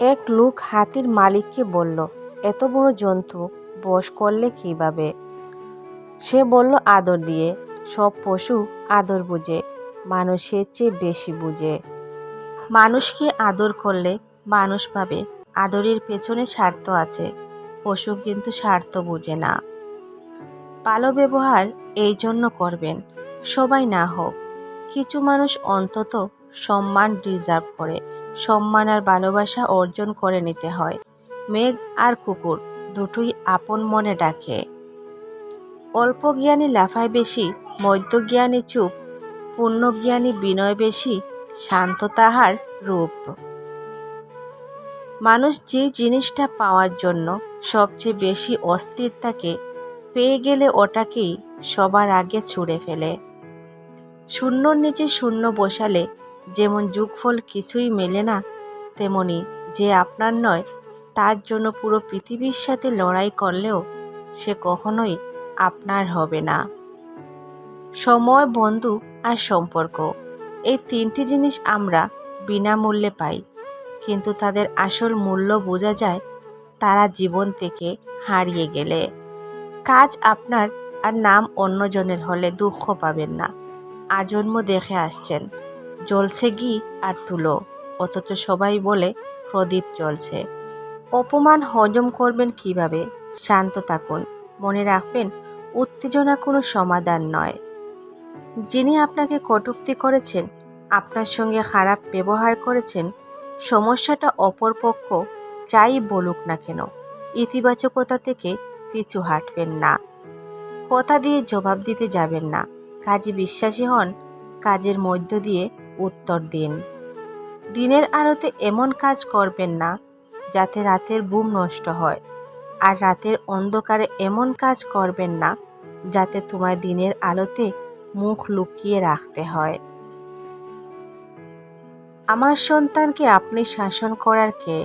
এক লোক হাতির মালিককে বলল, এত বড় জন্তু বস করলে কীভাবে? সে বলল, আদর দিয়ে, সব পশু আদর বুঝে, মানুষের চেয়ে বেশি বুঝে। মানুষকে আদর করলে? মানুষ পাবে আদরের পেছনে স্বার্থ আছে, পশু কিন্তু স্বার্থ বুঝে না। ভালো ব্যবহার এই জন্য করবেন, সবাই না হোক, কিছু মানুষ অন্তত সম্মান ডিজার্ভ করে। সম্মান আর ভালোবাসা অর্জন করে নিতে হয়। মেঘ আর কুকুর দুটোই আপন মনে ডাকে। অল্প জ্ঞানী লাফায় বেশি মধ্যজ্ঞানী চুপ পূর্ণজ্ঞানী বিনয় বেশি, শান্ত তাহার রূপ। মানুষ যে জিনিসটা পাওয়ার জন্য সবচেয়ে বেশি অস্থির থাকে, পেয়ে গেলে ওটাকেই সবার আগে ছুঁড়ে ফেলে। শূন্যর নিচে শূন্য বসালে যেমন যুগফল কিছুই মেলে না, তেমনি যে আপনার নয়, তার জন্য পুরো পৃথিবীর সাথে লড়াই করলেও সে কখনোই আপনার হবে না। সময়, বন্ধু আর সম্পর্ক, এই তিনটি জিনিস আমরা বিনামূল্যে পাই, কিন্তু তাদের আসল মূল্য বোঝা যায় তারা জীবন থেকে হারিয়ে গেলে। কাজ আপনার আর নাম অন্যজনের হলে দুঃখ পাবেন না। আজন্ম দেখে আসছেন। জ্বলছে ঘি আর তুলো অথচ সবাই বলে, প্রদীপ জ্বলছে। অপমান হজম করবেন কীভাবে? শান্ত থাকুন। মনে রাখবেন, উত্তেজনা কোনো সমাধান নয়। যিনি আপনাকে কটূক্তি করেছেন, আপনার সঙ্গে খারাপ ব্যবহার করেছেন, সমস্যাটা অপরপক্ষ যাই বলুক না কেন, ইতিবাচকতা থেকে পিছু হাঁটবেন না। কথা দিয়ে জবাব দিতে যাবেন না। কাজে বিশ্বাসী হন, কাজের মধ্য দিয়ে উত্তর দিন। দিনের আলোতে এমন কাজ করবেন না যাতে রাতের ঘুম নষ্ট হয়। আর রাতের অন্ধকারে এমন কাজ করবেন না যাতে তোমায় দিনের আলোতে মুখ লুকিয়ে রাখতে হয়। আমার সন্তানকে আপনি শাসন করার কে?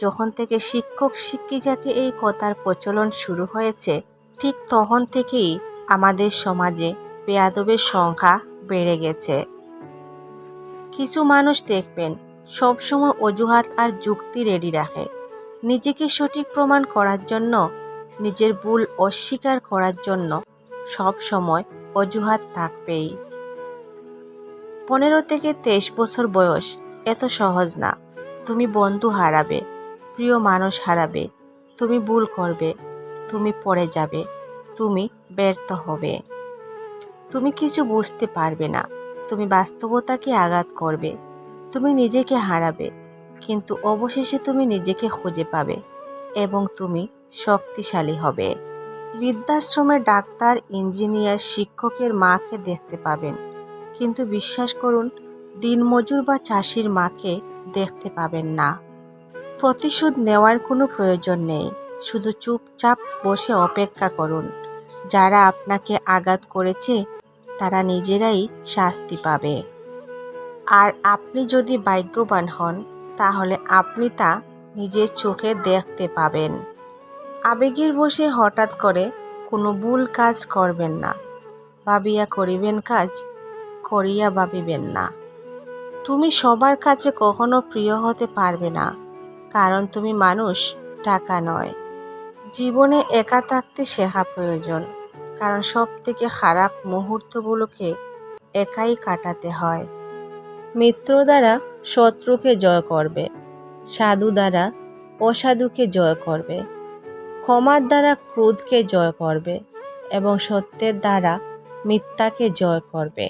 যখন থেকে শিক্ষক শিক্ষিকাকে এই কথার প্রচলন শুরু হয়েছে, ঠিক তখন থেকেই আমাদের সমাজে বেয়াদবের সংখ্যা বেড়ে গেছে। কিছু মানুষ দেখবেন, সবসময় অজুহাত আর যুক্তি রেডি রাখে। নিজেকে সঠিক প্রমাণ করার জন্য, নিজের ভুল অস্বীকার করার জন্য সব সময় অজুহাত থাকবেই। পনেরো থেকে তেইশ বছর বয়স, এত সহজ না। তুমি বন্ধু হারাবে, প্রিয় মানুষ হারাবে, তুমি ভুল করবে, তুমি পড়ে যাবে, তুমি ব্যর্থ হবে। তুমি কিছু বুঝতে পারবে না। তুমি বাস্তবতাকে আঘাত করবে। তুমি নিজেকে হারাবে, কিন্তু অবশেষে তুমি নিজেকে খুঁজে পাবে এবং তুমি শক্তিশালী হবে। বৃদ্ধাশ্রমে ডাক্তার, ইঞ্জিনিয়ার, শিক্ষকের মাকে দেখতে পাবেন, কিন্তু বিশ্বাস করুন, দিনমজুর বা চাষির মাকে দেখতে পাবেন না। প্রতিশোধ নেওয়ার কোনো প্রয়োজন নেই, শুধু চুপচাপ বসে অপেক্ষা করুন। যারা আপনাকে আঘাত করেছে তারা নিজেরাই শাস্তি পাবে। আর আপনি যদি ভাগ্যবান হন, তাহলে আপনি তা নিজের চোখে দেখতে পাবেন। আবেগের বসে হঠাৎ করে কোনো ভুল কাজ করবেন না। ভাবিয়া করিবেন কাজ, করিয়া ভাবিবেন না। তুমি সবার কাছে কখনো প্রিয় হতে পারবে না, কারণ তুমি মানুষ, টাকা নয়। জীবনে একা থাকতে শেখা প্রয়োজন। কারণ সব থেকে খারাপ মুহূর্তগুলোকে একাই কাটাতে হয়। মিত্র দ্বারা শত্রুকে জয় করবে, সাধু দ্বারা অসাধুকে জয় করবে, ক্ষমার দ্বারা ক্রোধকে জয় করবে এবং সত্যের দ্বারা মিথ্যাকে জয় করবে।